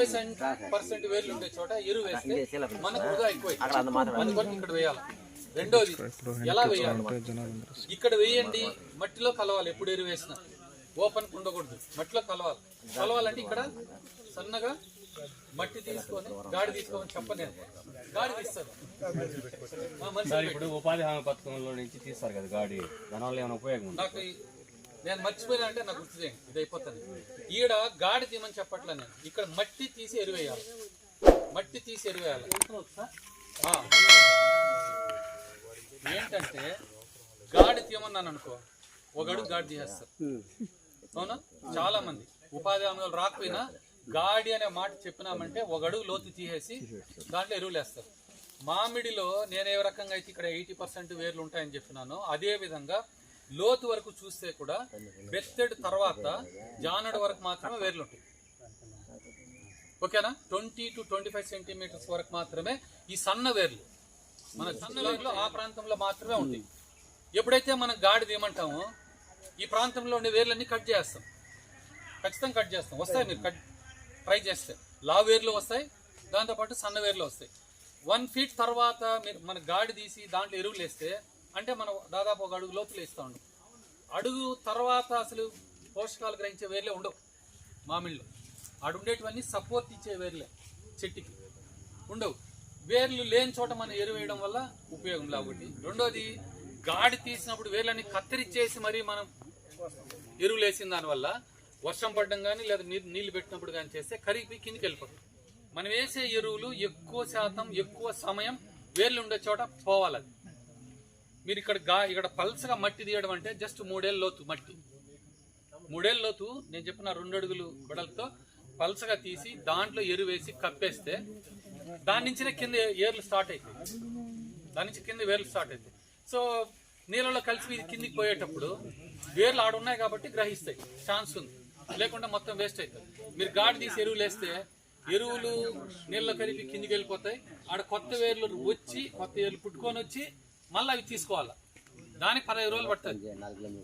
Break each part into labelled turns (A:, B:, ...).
A: Percent ఉండే చోట ఎరువు వేస్తే. మనకు వృధా ఎక్కువ ఇక్కడ వేయాలి. రెండోది ఎలా వేయాలి? ఇక్కడ వేయండి మట్టిలో కలవాలి ఎప్పుడు ఎరువు వేసినా. ఓపెన్ ఉండకూడదు మట్టిలో కలవాలి. కలవాలంటే ఇక్కడ సన్నగా మట్టి తీసుకొని గాడి తీసుకొని చెప్పలేదు. గాడి తీస్తారు.
B: ఇప్పుడు ఉపాధి హామీ పథకంలో నుంచి తీస్తారు కదా గాడి. దానివల్ల ఏమైనా ఉపయోగం ఉంది?
A: నాకు నేను మర్చిపోయినా అంటే నాకు గుర్తు చేయండి. ఇది అయిపోతుంది. ఈడ గాడి తీయమని చెప్పట్లే నేను. ఇక్కడ మట్టి తీసి ఎరువేయాలి. మట్టి తీసి ఎరువేయాలి. ఏంటంటే గాడి తీయమన్నాను అనుకో ఒక అడుగు గాడి తీసేస్తారు. అవునా? చాలా మంది ఉపాధి హామీలు రాకపోయినా గాడి అనే మాట చెప్పినామంటే ఒక అడుగు లోతు తీసేసి దాంట్లో ఎరువులు వేస్తారు మామిడిలో నేను ఏ రకంగా అయితే ఇక్కడ ఎయిటీ పర్సెంట్ వేర్లు ఉంటాయని చెప్పినానో అదే విధంగా లోతు వరకు చూస్తే కూడా బెత్తెడ్ తర్వాత జానడు వరకు మాత్రమే వేర్లు ఉంటాయి. ఓకేనా? Twenty two twenty five centimetres వరకు మాత్రమే ఈ సన్న వేర్లు మన సన్న వేర్లు ఆ ప్రాంతంలో మాత్రమే ఉంటాయి. ఎప్పుడైతే మనం గాడి తీయమంటామో ఈ ప్రాంతంలో ఉండే వేర్లన్నీ కట్ చేస్తాం. ఖచ్చితంగా కట్ చేస్తాం. వస్తాయి మీరు కట్ ట్రై చేస్తే. లా వేర్లు వస్తాయి దాంతోపాటు సన్న వేర్లు వస్తాయి. వన్ ఫీట్ తర్వాత మీరు మన గాడి తీసి దాంట్లో ఎరువులు వేస్తే అంటే మనం దాదాపు ఒక అడుగు లోపల ఇస్తూ ఉంటాం అడుగు తర్వాత అసలు పోషకాలు గ్రహించే వేర్లే ఉండవు మామిళ్ళు. ఆడు ఉండేటివన్నీ సపోర్ట్ ఇచ్చే వేర్లే చెట్టుకి. ఉండవు. వేర్లు లేని చోట మనం ఎరువు వేయడం వల్ల ఉపయోగం ఒకటి. రెండోది గాడి తీసినప్పుడు వేర్లని కత్తిరించేసి మరీ మనం ఎరువులు వేసిన దానివల్ల వర్షం పడడం కానీ లేదా నీరు నీళ్ళు పెట్టినప్పుడు కానీ చేస్తే కరిగిపోయి కిందికి వెళ్ళిపోతుంది మనం వేసే ఎరువులు ఎక్కువ శాతం ఎక్కువ సమయం వేర్లు ఉండే చోట పోవాలి అది. మీరు ఇక్కడ గా ఇక్కడ పల్సగా మట్టి తీయడం అంటే జస్ట్ మూడేళ్ళ లోతు మట్టి. మూడేళ్ళ లోతు నేను చెప్పిన రెండు అడుగులు గొడలతో పల్సగా తీసి దాంట్లో ఎరువేసి వేసి కప్పేస్తే దాని నుంచినే కింద ఏర్లు స్టార్ట్ అవుతాయి దాని నుంచి కింద వేర్లు స్టార్ట్ అవుతాయి సో నీళ్ళలో కలిసి ఇది కిందికి పోయేటప్పుడు వేర్లు ఆడ ఉన్నాయి కాబట్టి గ్రహిస్తాయి. ఛాన్స్ ఉంది. లేకుండా మొత్తం వేస్ట్ అవుతుంది మీరు గాడి తీసి ఎరువులు వేస్తే ఎరువులు నీళ్ళలో కలిపి కిందికి వెళ్ళిపోతాయి. ఆడ కొత్త వేర్లు వచ్చి కొత్త వేర్లు పుట్టుకొని వచ్చి మళ్ళీ అవి తీసుకోవాలా? దానికి పదహైదు రోజులు పడుతుంది.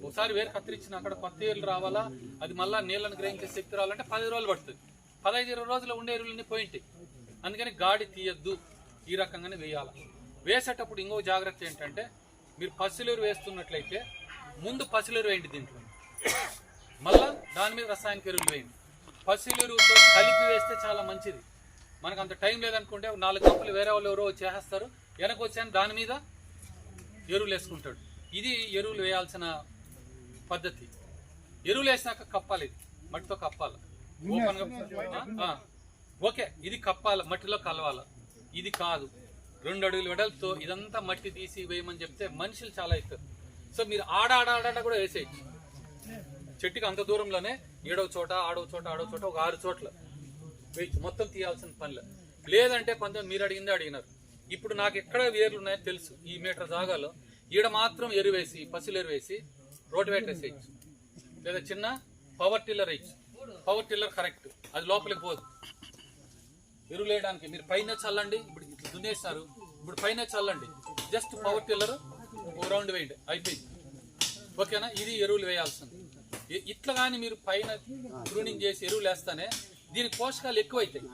A: ఒకసారి వేరు కత్తిరించిన అక్కడ కొత్త ఏర్లు రావాలా? అది మళ్ళీ నీళ్ళను గ్రహించే శక్తి రావాలంటే పది రోజులు పడుతుంది. పదహైదు ఇరవై రోజులు ఉండే ఎరువులన్నీ పోయింటాయి అందుకని గాడి తీయద్దు. ఈ రకంగానే వేయాలి? వేసేటప్పుడు ఇంకో జాగ్రత్త ఏంటంటే మీరు పసులేరు వేస్తున్నట్లయితే ముందు పసులేరు వేయండి దీంట్లో. మళ్ళా దాని మీద రసాయనిక ఎరువులు వేయండి. పసులేరుతో కలిపి వేస్తే చాలా మంచిది. మనకు అంత టైం లేదనుకుంటే నాలుగు కంపులు వేరే వాళ్ళు ఎవరో చేసేస్తారు వెనక వచ్చాను దాని మీద ఎరువులు వేసుకుంటాడు. ఇది ఎరువులు వేయాల్సిన పద్ధతి. ఎరువులు వేసినాక కప్పాలి ఇది. మట్టితో కప్పాలి. ఓకే ఇది కప్పాల మట్టిలో కలవాల. ఇది కాదు. రెండు అడుగులు వెడల్తో ఇదంతా మట్టి తీసి వేయమని చెప్తే మనుషులు చాలా అవుతారు సో మీరు ఆడ ఆడ కూడా వేసేయచ్చు. చెట్టుకి అంత దూరంలోనే ఏడవ చోట ఆడవ చోట ఆడవ చోట ఒక ఆరు చోట్ల వేయచ్చు. మొత్తం తీయాల్సిన పనిలే. లేదంటే కొంచెం మీరు అడిగిందే అడిగినారు. ఇప్పుడు నాకు ఎక్కడ వేర్లు ఉన్నాయో తెలుసు. ఈ మీటర్ జాగాలో ఈడ మాత్రం ఎరువేసి పసులు ఎరువేసి రోటివేటర్ వేసేయచ్చు లేదా చిన్న పవర్ టిల్లర్ వేయచ్చు. పవర్ టిల్లర్ కరెక్ట్ అది లోపలికి పోదు. ఎరువు వేయడానికి మీరు పైన చల్లండి ఇప్పుడు ఇట్లా దున్నేస్తారు ఇప్పుడు పైన చల్లండి. జస్ట్ పవర్ టిల్లర్ ఓ రౌండ్ వేయండి. అయిపోయింది. ఓకేనా? ఇది ఎరువులు వేయాల్సింది. ఇట్లా కానీ మీరు పైన ప్రూనింగ్ చేసి ఎరువులు వేస్తానే దీనికి పోషకాలు ఎక్కువైతాయి.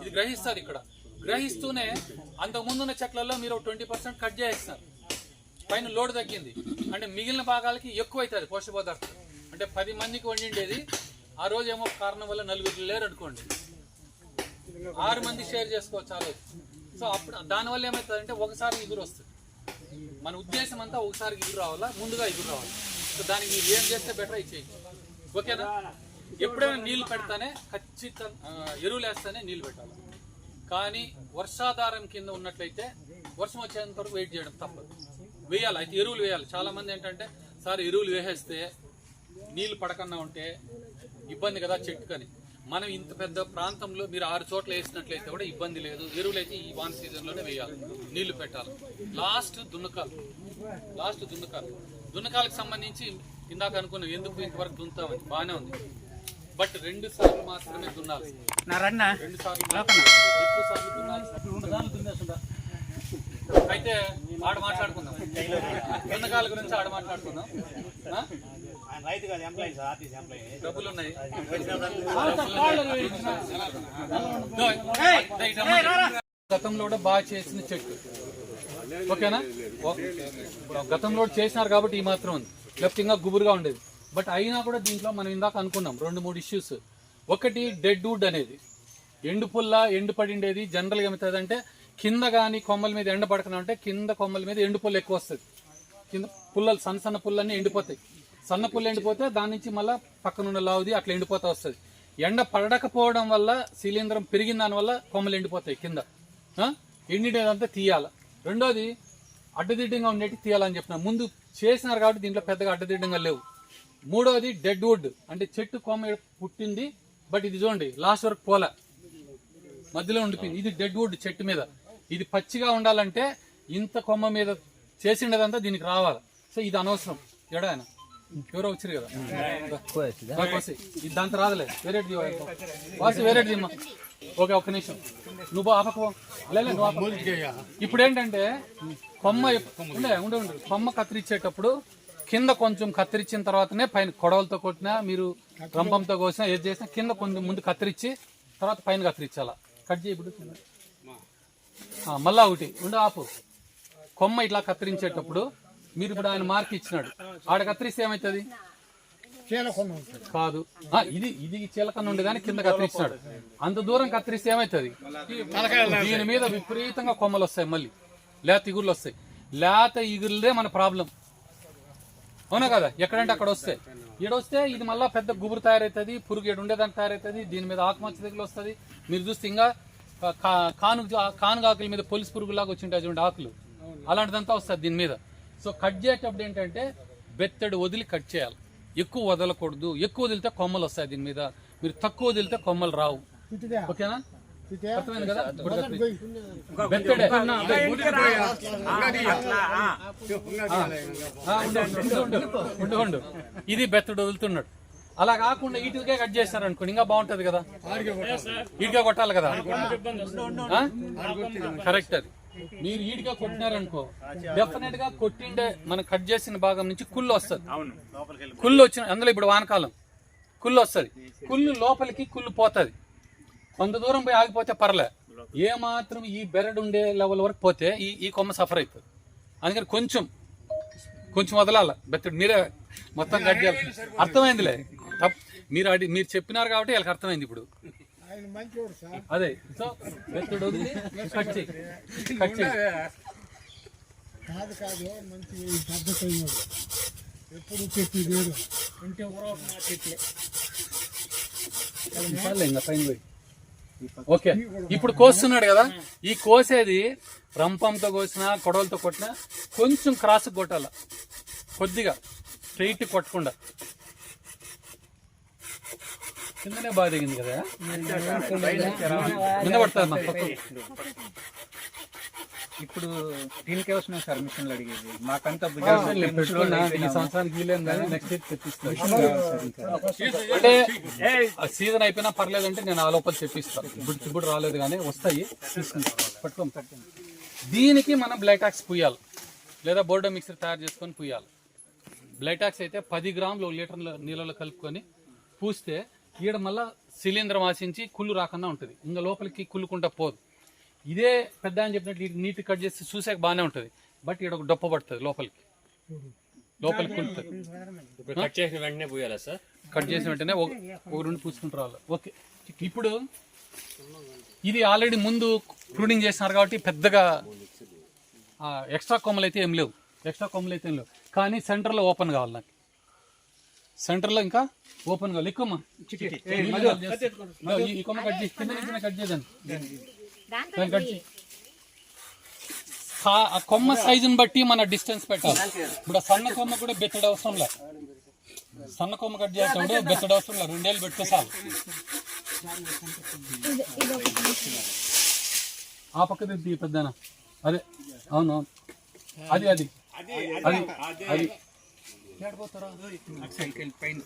A: ఇది గ్రహిస్తారు ఇక్కడ. గ్రహిస్తూనే అంతకుముందున్న చెట్లలో మీరు ట్వంటీ పర్సెంట్ కట్ చేస్తారు పైన లోడ్ తగ్గింది. అంటే మిగిలిన భాగాలకి ఎక్కువ అవుతుంది పోషక పదార్థం అంటే పది మందికి వండిండేది. ఆ రోజు ఏమో కారణం వల్ల నలుగురు లేరు అనుకోండి. ఆరు మంది షేర్ చేసుకోవచ్చు ఆ రోజు సో అప్పుడు దానివల్ల ఏమవుతుందంటే ఒకసారి ఇగురు వస్తుంది. మన ఉద్దేశం అంతా ఒకసారి ఇగురు రావాలా? ముందుగా ఇగురు రావాలి. సో దానికి మీరు ఏం చేస్తే బెటర్ అయి చేయండి. ఓకేనా? ఎప్పుడైనా నీళ్ళు పెడతానే ఖచ్చితంగా ఎరువులు వేస్తానే నీళ్ళు పెట్టాలి. కానీ వర్షాధారం కింద ఉన్నట్లయితే వర్షం వచ్చేంత వరకు వెయిట్ చేయడం తప్పదు. వేయాలి. అయితే ఎరువులు వేయాలి. చాలా మంది ఏంటంటే సార్ ఎరువులు వేసేస్తే నీళ్ళు పడకుండా ఉంటే ఇబ్బంది కదా చెట్టుకని మనం ఇంత పెద్ద ప్రాంతంలో మీరు ఆరు చోట్ల వేసినట్లయితే కూడా ఇబ్బంది లేదు. ఎరువులు అయితే ఈ వాన్ సీజన్లోనే వేయాలి. నీళ్ళు పెట్టాలి. లాస్ట్ దున్నకాలు. లాస్ట్ దున్నకాలు. దున్నకాలకు సంబంధించి ఇందాక అనుకున్నాం ఎందుకు ఇంతవరకు దున్నుతామని? బాగానే ఉంది. బట్ రెండు సార్లు మాత్రమే దున్నాలి రెండు సార్లు మాత్రమే. ఎక్కువ సార్లు దున్నాలి సార్లు దున్నేస్తుందా? అయితే ఆడ మాట్లాడుకుందాం. దున్నకాల గురించి ఆడ మాట్లాడుకుందాం. ఆ?
C: రైతు కాదు ఎంప్లాయీ సార్ ఆర్టీసీ ఎంప్లాయీ
A: డబ్బులు ఉన్నాయి. గతంలో కూడా బాగా చేసిన చెట్టు. ఓకేనా? ఇప్పుడు గతంలో చేసినారు కాబట్టి ఈ మాత్రం ఉంది. లేకపోతే ఇంకా గుబురుగా ఉండేది. బట్ అయినా కూడా దీంట్లో మనం ఇందాక అనుకున్నాం రెండు మూడు ఇష్యూస్ ఒకటి డెడ్ వుడ్ అనేది. ఎండు పుల్ల ఎండు పడిండేది జనరల్గా ఏమవుతుంది కింద కానీ కొమ్మల మీద ఎండ పడకనంటే కింద కొమ్మల మీద ఎండు పుల్ల ఎక్కువ వస్తుంది. కింద పుల్లలు సన్న సన్న పుల్లన్నీ ఎండిపోతాయి. సన్న పుల్ల ఎండిపోతే దాని నుంచి మళ్ళీ పక్కనున్న లావుది అట్లా ఎండిపోతా వస్తుంది. ఎండ పడకపోవడం వల్ల శిలీంధ్రం పెరిగిన దానివల్ల కొమ్మలు ఎండిపోతాయి కింద. ఎండిడేదంతా ఎండినదంతా తీయాల. రెండోది అడ్డదిడ్డంగా ఉండేటి తీయాలని చెప్పిన. ముందు చేసినారు కాబట్టి దీంట్లో పెద్దగా అడ్డదిడ్డంగా లేవు. మూడోది డెడ్ వుడ్ అంటే చెట్టు కొమ్మ పుట్టింది బట్ ఇది చూడండి లాస్ట్ వరకు పోలే. మధ్యలో ఉండిపోయింది. ఇది డెడ్ వుడ్ చెట్టు మీద. ఇది పచ్చిగా ఉండాలంటే ఇంత కొమ్మ మీద చేసిండేదంతా దీనికి రావాలి. సో ఇది అనవసరం. ఎడా ఆయన? ఎవరో వచ్చారు కదా. ఇది దాంతో రాదులే వేరే వాసి వేరే ఓకే ఒక్క నిమిషం. నువ్వు ఆపకు. లే, లే, నువ్వు ఆపకు. ఇప్పుడు ఏంటంటే కొమ్మ ఉండే ఉండే ఉండే. కొమ్మ కత్తిరించేటప్పుడు కింద కొంచెం కత్తిరించిన తర్వాతనే పైన కొడవలతో కొట్టినా మీరు రంపంతో కోసినా ఏది చేసినా కింద కొంచెం ముందు కత్తిరించి తర్వాత పైన కత్తిరించాలా కట్ చేయి ఇప్పుడు మళ్ళా ఒకటి. ఉండే ఆపు. కొమ్మ ఇట్లా కత్తిరించేటప్పుడు మీరు ఇప్పుడు ఆయన మార్క్ ఇచ్చినాడు. ఆడ కత్తిరిస్తే ఏమవుతుంది కాదు. ఇది ఇది చీలకన్న ఉండే కానీ కింద కత్తిరించినాడు అంత దూరం కత్తిరిస్తే ఏమవుతుంది దీని మీద విపరీతంగా కొమ్మలు వస్తాయి మళ్ళీ. లేత ఇగుర్లు వస్తాయి. లేత ఇగురులదే మన ప్రాబ్లం. అవునా కదా? ఎక్కడంటే అక్కడ వస్తాయి ఈడొస్తే ఇది మళ్ళా పెద్ద గుబురు తయారవుతుంది పురుగు ఏడు ఉండేదానికి తయారవుతుంది దీని మీద ఆకుమచ్చ దగ్గర వస్తుంది. మీరు చూస్తే ఇంకా కాను కానుగ ఆకుల మీద పొలిసి పురుగులాగా వచ్చి ఉంటాయి చూడండి ఆకులు. అలాంటిదంతా వస్తుంది దీని మీద. సో కట్ చేసేటప్పుడు ఏంటంటే బెత్తడు వదిలి కట్ చేయాలి. ఎక్కువ వదలకూడదు. ఎక్కువ వదిలితే కొమ్మలు వస్తాయి దీని మీద. మీరు తక్కువ వదిలితే కొమ్మలు రావు. ఓకేనా? ఇది బెత్తడు వదులుతున్నాడు. అలా కాకుండా ఇటుకే కట్ చేస్తారు అనుకోండి ఇంకా బాగుంటది కదా? ఈడిగా కొట్టాలి కదా? ఆ? కరెక్ట్ అది. మీరు ఈడిగా కొట్టినారనుకో డెఫినెట్గా కొట్టిండే మనం కట్ చేసిన భాగం నుంచి కుళ్ళు వస్తుంది. కుళ్ళు వచ్చిన అందులో ఇప్పుడు వానకాలం. కుళ్ళు వస్తుంది. కుళ్ళు లోపలికి కుళ్ళు పోతుంది. కొంత దూరం పోయి ఆగిపోతే పర్లే. ఏ మాత్రం ఈ బెరడు ఉండే లెవెల్ వరకు పోతే ఈ ఈ కొమ్మ సఫర్ అవుతుంది అందుకని కొంచెం కొంచెం వదలాల. బెత్తడు మీరే మొత్తం కట్ చేయాలి. అర్థమైందిలే? మీరు అడి మీరు చెప్పినారు కాబట్టి వాళ్ళకి అర్థమైంది ఇప్పుడు. అదే. సో బెత్తడు వదిలి కట్ చేయి. కట్ చేయి.
D: కాదు కాదు. మంచి పద్ధతి అయినాడు ఎప్పుడు చెట్లే
A: చాలే ఇంకా పైన పోయి. ఓకే. ఇప్పుడు కోస్తున్నాడు కదా? ఈ కోసేది రంపంతో కోసినా కొడవలతో కొట్టినా కొంచెం క్రాస్ కొట్టాల. కొద్దిగా స్ట్రైట్ కొట్టకుండా. కిందనే బాగా దిగింది కదా? కింద పడుతుంది.
E: ఇప్పుడు దీనికే వస్తున్నాయి సార్ మిషన్లు అడిగేది. మాకంతా.
A: ఈ సంవత్సరానికి వీలేం కానీ నెక్స్ట్ ఇయర్ తెప్పిస్తాను అంటే ఆ సీజన్ అయిపోయినా పర్లేదంటే నేను ఆ లోపల తెప్పిస్తాను ఇప్పుడు ఇప్పుడు రాలేదు కానీ వస్తాయి. పట్టుకోం దీనికి మనం బ్లైటాక్స్ పుయ్యాలి లేదా బోర్డో మిక్సర్ తయారు చేసుకొని పుయ్యాలి బ్లైటాక్స్ అయితే పది గ్రాములు ఒక లీటర్ల నీళ్ళలో కలుపుకొని పూస్తే ఈడ మళ్ళా శిలీంద్రం ఆశించి కుళ్ళు రాకుండా ఉంటుంది. ఇంకా లోపలికి కుళ్ళుకుంటా పోదు. ఇదే పెద్ద అని చెప్పినట్టు ఇది నీట్ కట్ చేసి చూసాక బాగానే ఉంటుంది. బట్ ఈడ ఒక డొప్ప పడుతుంది లోపలికి. లోపలికి
B: కట్ చేసిన వెంటనే పోయాలా సార్?
A: కట్ చేసిన వెంటనే ఒక రెండు పూసుకుంటూ రావాలి. ఓకే. ఇప్పుడు ఇది ఆల్రెడీ ముందు ప్రూనింగ్ చేసినారు కాబట్టి పెద్దగా ఎక్స్ట్రా కొమ్మలు అయితే ఏం లేవు. ఎక్స్ట్రా కొమ్మలు అయితే ఏం లేవు. కానీ సెంటర్లో ఓపెన్ కావాలి నాకు. సెంటర్లో ఇంకా ఓపెన్ కావాలి. ఎక్కువ ఈ కొమ్మ కట్ చేసి కింద కట్ చేద్దాం దాన్ని కట్ చేయి. ఆ- కొమ్మ సైజుని బట్టి మన డిస్టెన్స్ పెట్టాలి. ఇప్పుడు సన్న కొమ్మ కూడా బెత్తడి అవసరం లే. సన్న కొమ్మ కట్ చేసేటప్పుడు బెత్తడి అవసరం లే. రెండేళ్ళు పెడితే చాలు. ఆ పక్కది పెద్దనా? అదే అవును అది అది. అది అది
E: సైకిల్ పైన